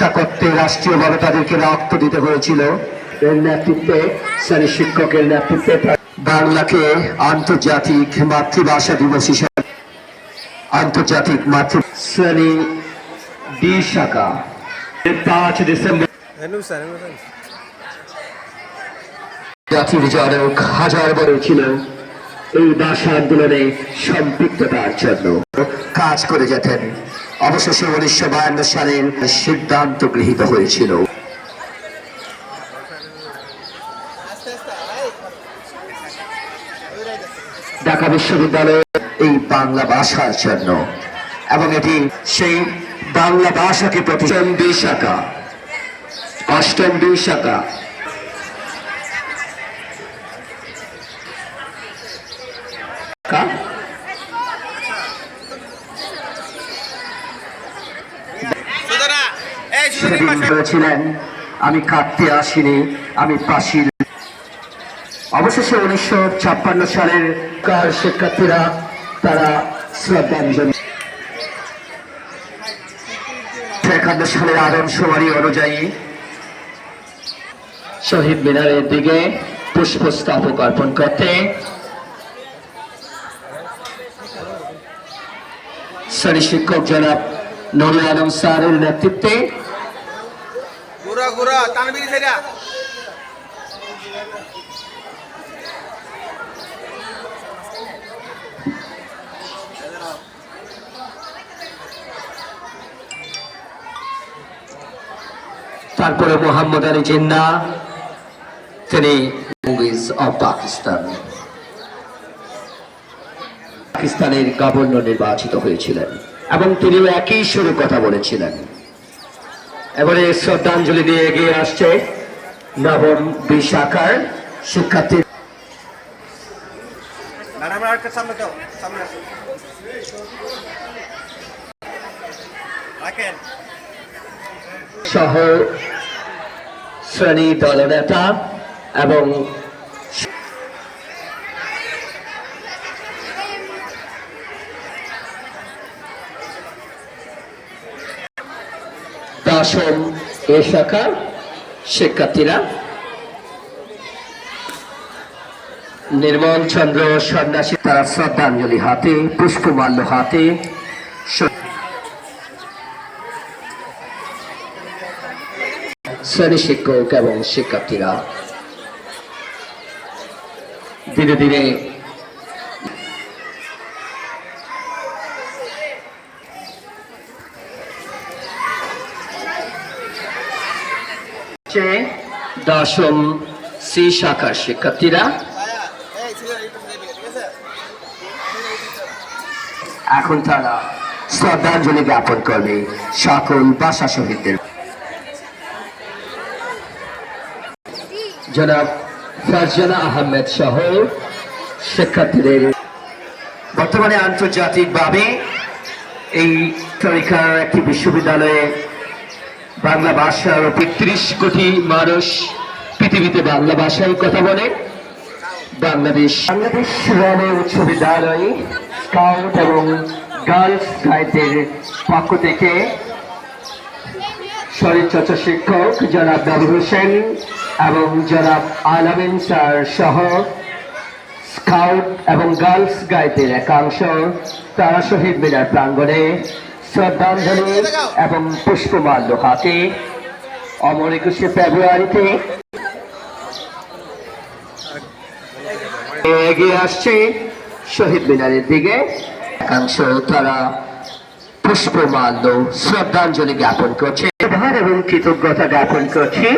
তা করতে রাষ্ট্রীয়ভাবে তাদেরকে রক্ত দিতে হয়েছিল। এর নেতৃত্বে শ্রেণি শিক্ষকের নেতৃত্বে বাংলাকে আন্তর্জাতিক মাতৃভাষা দিবস হিসাবে আন্তর্জাতিক মাতৃ শ্রেণি ডি শাখা। পাঁচ ডিসেম্বর জাতির জনক হাজার বড় ছিল এই ভাষা আন্দোলনে সম্পৃক্ততার জন্য কাজ করে যেতেন। অবশেষে উনিশশো বায়ান্ন সালের সিদ্ধান্ত গৃহীত হয়েছিল। ঢাকা বিশ্ববিদ্যালয়ে এই বাংলা ভাষার জন্য এবং এটি সেই বাংলা ভাষাকে প্রতিষ্ঠান দুই শাখা, অষ্টম দুই শাখা। সেদিন বলেছিলেন আমি কাঁদতে আসিনি, আমি পাশির অবশেষে উনিশশো ছাপ্পান্ন সালের কার শিক্ষার্থীরা তারা শ্রদ্ধাঞ্জলি একান্ন সালের আদমশুমারি অনুযায়ী শহীদ মিনারের দিকে পুষ্পস্তবক অর্পণ করতে শ্রেণি শিক্ষক জনাব নুরুল আলম স্যারের নেতৃত্বে ঘুরা ঘুরা তানবির সেরা। তারপরে মোহাম্মদ আলী জিন্না, তিনি মুভিজ অফ পাকিস্তান। পাকিস্তানের গভর্নর নির্বাচিত হয়েছিলেন এবং তিনিও একই সুরে কথা বলেছিলেন। এবারে শ্রদ্ধাঞ্জলি দিয়ে এগিয়ে আসছে নবম বিশাখার শিক্ষার্থী। সহ শ্রেণি দলনেতা এবং দশম এ শাখার শিক্ষার্থীরা। নির্মল চন্দ্র সন্ন্যাসী, তারা শ্রদ্ধাঞ্জলি হাতে, পুষ্পমাল্য হাতে। শ্রেণি শিক্ষক এবং শিক্ষার্থীরা। ধীরে ধীরে হচ্ছে দশম সি শাখার শিক্ষার্থীরা। এখন তারা শ্রদ্ধাঞ্জলি জ্ঞাপন করবে সকল ভাষা শহীদদের। জনাব ফারজানা আহমেদ সহ শিক্ষার্থীদের। বর্তমানে আন্তর্জাতিকভাবে এই তালিকার একটি বিশ্ববিদ্যালয়ে বাংলা ভাষার ত্রিশ কোটি মানুষ পৃথিবীতে বাংলা ভাষায় কথা বলে। বাংলাদেশ বাংলাদেশ রণে উচ্চ বিদ্যালয় স্কাউট এবং গার্লস গাইডের পক্ষ থেকে শরীরচর্চা শিক্ষক জনাব নবীর হোসেন এবং জনাব আলামিন স্যার সহ স্কাউট এবং গার্লস গাইডের একাংশ তারা শহীদ মিনার প্রাঙ্গণে শ্রদ্ধাঞ্জলি এবং পুষ্পমাল্য হাতে। অমর একুশে ফেব্রুয়ারিতে এগিয়ে আসছে শহীদ মিনারের দিকে। একাংশ তারা পুষ্পমাল্য, শ্রদ্ধাঞ্জলি জ্ঞাপন করছে। এবং কৃতজ্ঞতা জ্ঞাপন করছে।